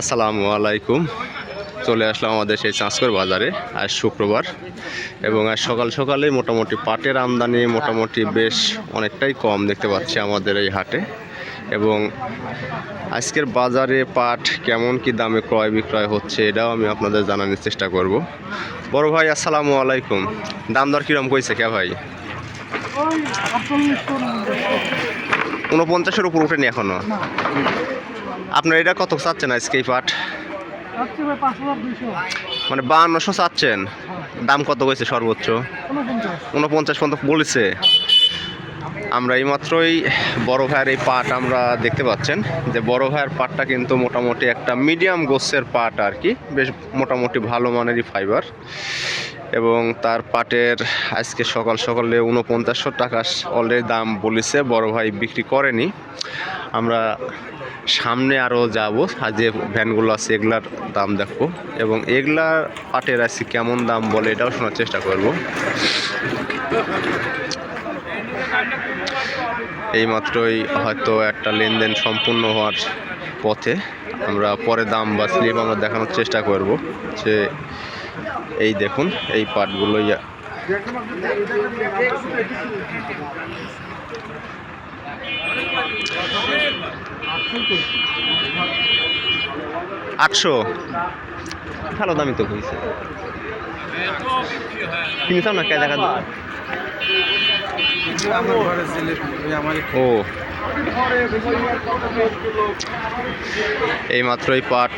আসসালামু আলাইকুম। চলে আসলাম আমাদের সেই চাঁচকর বাজারে আজ শুক্রবার এবং আজ সকাল সকালে মোটামুটি পাটের আমদানি মোটামুটি বেশ অনেকটাই কম দেখতে পাচ্ছি আমাদের এই হাটে। এবং আজকের বাজারে পাট কেমন কি দামে ক্রয় বিক্রয় হচ্ছে এটাও আমি আপনাদের জানানোর চেষ্টা করব। বড় ভাই আসসালামু আলাইকুম। দাম দর কিরম কইছে কে ভাই? উনপঞ্চাশের উপর উঠেনি এখনও? আপনার এটা কত চাচ্ছেন আজকে এই পাট? মানে বাহান্নশো চাচ্ছেন। দাম কত হয়েছে সর্বোচ্চ? উনপঞ্চাশ। পর্যন্ত বলেছে। আমরা এইমাত্রই বড় ভাইয়ের এই পাট আমরা দেখতে পাচ্ছেন। যে বড় ভাইয়ের পাটটা কিন্তু মোটামুটি একটা মিডিয়াম গোস্তের পাট আর কি, বেশ মোটামুটি ভালো মানেরই ফাইবার এবং তার পাটের আজকে সকাল সকালে উনপঞ্চাশশো টাকা অলরেডি দাম বলেছে, বড় ভাই বিক্রি করেনি। আমরা সামনে আরও যাব, আর যে ভ্যানগুলো আছে এগুলার দাম দেখব। এবং এগুলার পাটের আজকে কেমন দাম বলে এটাও শোনার চেষ্টা করব। এইমাত্রই হয়তো একটা লেনদেন সম্পূর্ণ হওয়ার পথে আমরা পরে দাম বা স্লিপ আমরা দেখানোর চেষ্টা করব যে এই দেখুন, এই পাটগুলো ইয়া আটশো। ভালো দামি তো হয়েছে। কিনতাম না? কে দেখা ও এই মাত্র এই পাট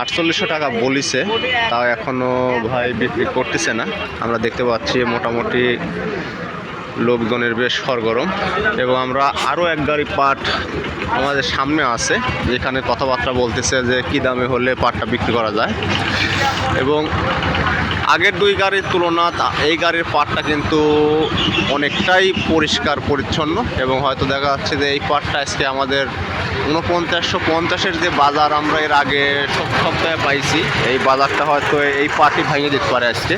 আটচল্লিশশো টাকা বলিছে, তাও এখনও ভাই বিক্রি করতেছে না। আমরা দেখতে পাচ্ছি মোটামুটি লোকজনের বেশ সরগরম। এবং আমরা আরও এক গাড়ি পাট আমাদের সামনে আছে, যেখানে কথাবার্তা বলতেছে যে কী দামে হলে পাটটা বিক্রি করা যায়। এবং আগের দুই গাড়ির তুলনা এই গাড়ির পাটটা কিন্তু অনেকটাই পরিষ্কার, পরিচ্ছন্ন এবং হয়তো দেখা যাচ্ছে যে এই পাটটা আজকে আমাদের উনপঞ্চাশশো পঞ্চাশের যে বাজার আমরা এর আগে সব সপ্তাহে পাইছি, এই বাজারটা হয়তো এই পাটই ভাঙিয়ে দিতে পারে আজকে।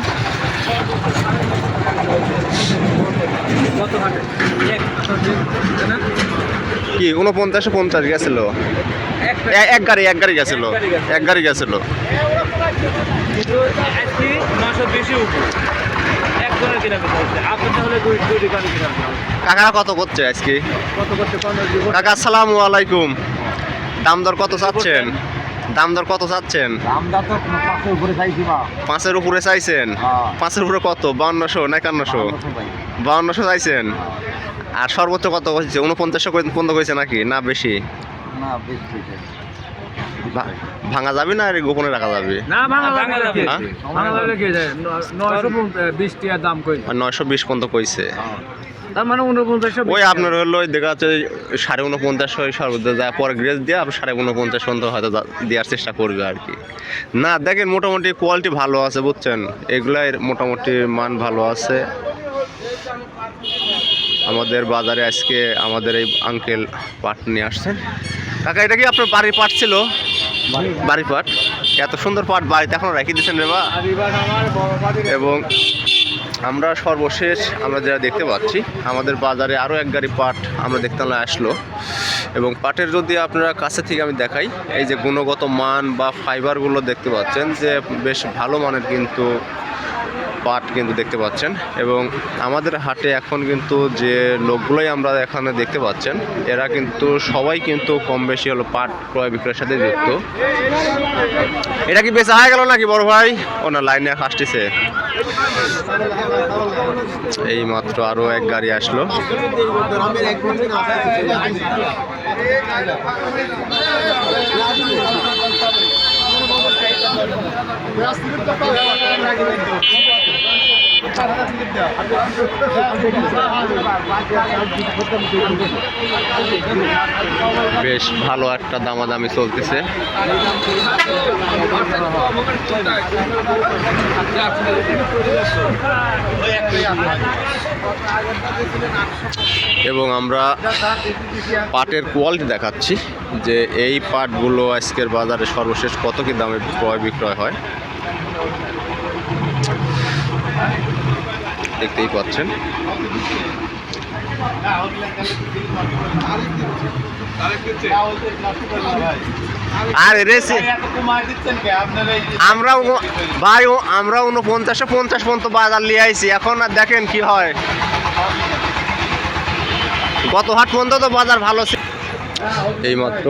কি উনপঞ্চাশশো পঞ্চাশ গেছিল? এক গাড়ি এক গাড়ি গেছিল, এক গাড়ি গেছিল। নশো বেশি উপর। একজনের কিনা বেচা হচ্ছে আপনার হলে দুই দুই দোকানে কিনা কাকা কত করছে আজকে? কত কাকা আসসালামু আলাইকুম। দাম দর কত চাচ্ছেন? দাম দর কত চাচ্ছেন? পাঁচের উপরে চাইছেন? হ্যাঁ। পাঁচের উপরে কত? বাউন্নশো না একান্নশো? বাউন্নশো চাইছেন? আর সর্বোচ্চ কত হয়েছে? উনপঞ্চাশশো পর্যন্ত হয়েছে নাকি? না বেশি? না বেশি ভা- ভাঙা যাবে না আর গোপনে রাখা যাবে? না ভাঙা যাবে হ্যাঁ? ভাঙা যাবে কি যায়? নয়শো বিশ টাকা দাম কই? আর নয়শো বিশ পর্যন্ত কইছে। তার মানে ওই আপনার হলো ওই দেখা যাচ্ছে পরে গ্রেস দিয়ে আপনি সাড়ে উনপঞ্চাশ পর্যন্ত হয়তো দেওয়ার চেষ্টা করবে আর কি। না দেখেন মোটামুটি কোয়ালিটি ভালো আছে বুঝছেন? এগুলাই মোটামুটি মান ভালো আছে। আমাদের বাজারে আজকে আমাদের এই আঙ্কেল পাট নিয়ে আসছেন। কাকা এটা কি আপনার বাড়ির পাট ছিল? বাড়ির পাট এত সুন্দর পাট বাড়িতে এখন রেখে দিয়েছেন রে বা আর এবার আমার বড় বাড়ি এবং আমরা সর্বশেষ আমরা যারা দেখতে পাচ্ছি, আমাদের বাজারে আরও এক গাড়ি পাট আমরা দেখতে না আসলো। এবং পাটের যদি আপনারা কাছে থেকে আমি দেখাই, এই যে গুণগত মান বা ফাইবারগুলো দেখতে পাচ্ছেন যে বেশ ভালো মানের কিন্তু পাট কিন্তু দেখতে পাচ্ছেন। এবং আমাদের হাটে এখন কিন্তু যে লোকগুলোই আমরা এখানে দেখতে পাচ্ছেন, এরা কিন্তু সবাই কিন্তু কম বেশি হলো পাট ক্রয় বিক্রয়ের সাথে যুক্ত। এটা কি বেচা হয়ে গেল নাকি বড় ভাই? ওনার লাইনে আসতেছে। এই মাত্র আরও এক গাড়ি আসলো। Gracias. বেশ ভালো একটা দামাদামি চলতেছে। এবং আমরা পাটের কোয়ালিটি দেখাচ্ছি যে এই পাটগুলো আজকের বাজারে সর্বশেষ কত কি দামে ক্রয় বিক্রয় হয়। দেখতেই পাচ্ছেন। আর রেসি। আমরা উ- ভাই আমরা উনপঞ্চাশে পঞ্চাশ পর্যন্ত বাজার নিয়ে আইছি। এখন আর দেখেন কি হয়। গত হাট পর্যন্ত তো বাজার ভালো ছিল। এই মাত্র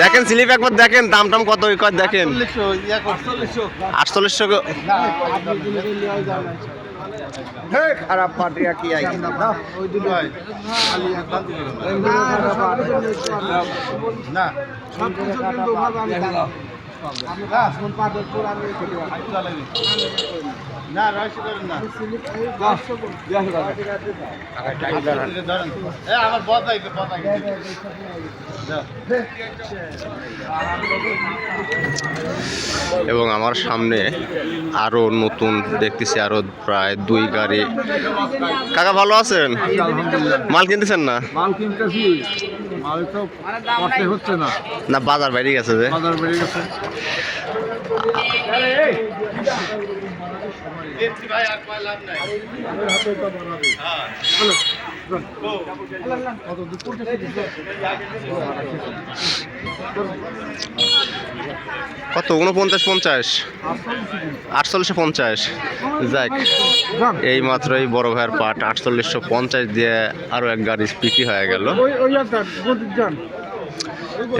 দেখেন স্লিপ একবার দেখেন দাম টাম কত ওই কর দেখেন। আটচল্লিশশো খারাপ পাটিয়া কি আই না। না রহস্য করেন না ধরেন আমার বদাই বদাই এবং আমার সামনে আরও নতুন দেখতেছি আরও প্রায় দুই গাড়ি কাকা ভালো আছেন মাল কিনতেছেন না মাল কিনতেছি মাল তো হচ্ছে না না বাজার বাইরে গেছে যে বাজার বেড়ে গেছে কত উনপঞ্চাশ পঞ্চাশ? আটচল্লিশশো পঞ্চাশ। যাক এই মাত্র এই বড় ভাইয়ের পাট আটচল্লিশশো পঞ্চাশ দিয়ে আরও এক গাড়ি বিক্রি হয়ে গেল।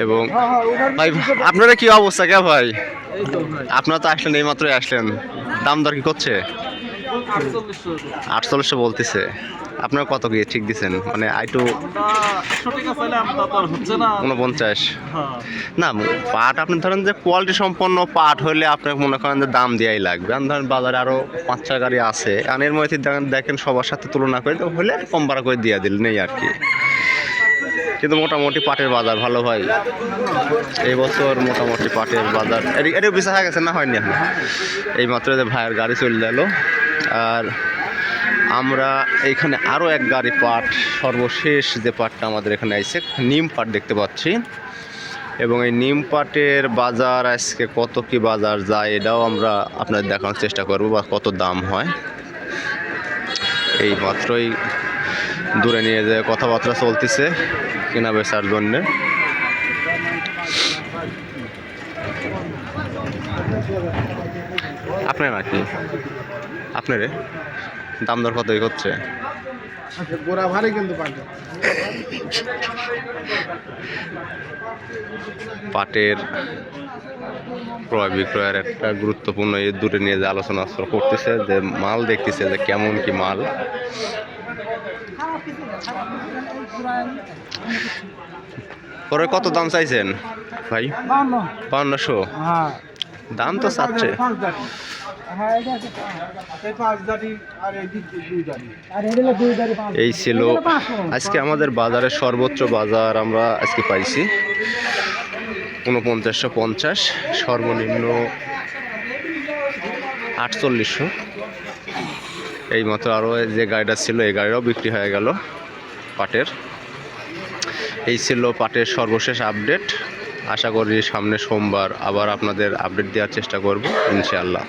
এবং হ্যাঁ হ্যাঁ ভাই আপনারা কি অবস্থা কে ভাই? আপনারা তো আসলেন এই মাত্রই আসলেন। দাম দর কি করছে? আটচল্লিশশো। বলতেছে। আপনারা কত কি ঠিক দিচ্ছেন মানে আইটু উনপঞ্চাশ হ্যাঁ। না পাট আপনি ধরেন যে কোয়ালিটি সম্পন্ন পাট হলে আপনার মনে করেন যে দাম দেওয়াই লাগবে। আমি ধরেন বাজারে আরও পাঁচ ছয় গাড়ি আছে। আর এর মধ্যে দেখেন দেখেন সবার সাথে তুলনা করে তো হলে কম ভাড়া করে দিয়ে দিল নেই আর কি। কিন্তু মোটামুটি পাটের বাজার ভালো ভাই এই বছর মোটামুটি পাটের বাজার। এটি এটিও বিচার হয়ে গেছে না হয়নি এখন? এই মাত্র যে ভাইয়ের গাড়ি চলে গেল আর আমরা এইখানে আরও এক গাড়ি পাট, সর্বশেষ যে পাটটা আমাদের এখানে আইছে, নিম পাট দেখতে পাচ্ছি। এবং এই নিম পাটের বাজার আজকে কত কি বাজার যায়, এটাও আমরা আপনাদের দেখানোর চেষ্টা করব বা কত দাম হয়। এই মাত্রই দূরে নিয়ে যে কথাবার্তা চলতেছে। কেনা বেচার জন্যে। আপনার নাকি? আপনারে? দাম দর কত হচ্ছে? গোড়া ভারী কিন্তু পাটের ক্রয় বিক্রয়ের একটা গুরুত্বপূর্ণ এই দূরে নিয়ে যে আলোচনা করতেছে যে মাল দেখতেছে যে কেমন কি মাল। পরে কত দাম চাইছেন? ভাই? বাউন্নশো হ্যাঁ। দাম তো চাচ্ছে। হ্যাঁ এই ছিল আজকে আমাদের বাজারের সর্বোচ্চ বাজার আমরা আজকে পাইছি। উনপঞ্চাশশো পঞ্চাশ সর্বনিম্ন আটচল্লিশশো। এই মতো আরও যে গাড়িটা ছিল, এই গাড়িটাও বিক্রি হয়ে গেল পাটের। এই ছিল পাটের সর্বশেষ আপডেট। আশা করি সামনে সোমবার আবার আপনাদের আপডেট দেওয়ার চেষ্টা করব, ইনশাআল্লাহ।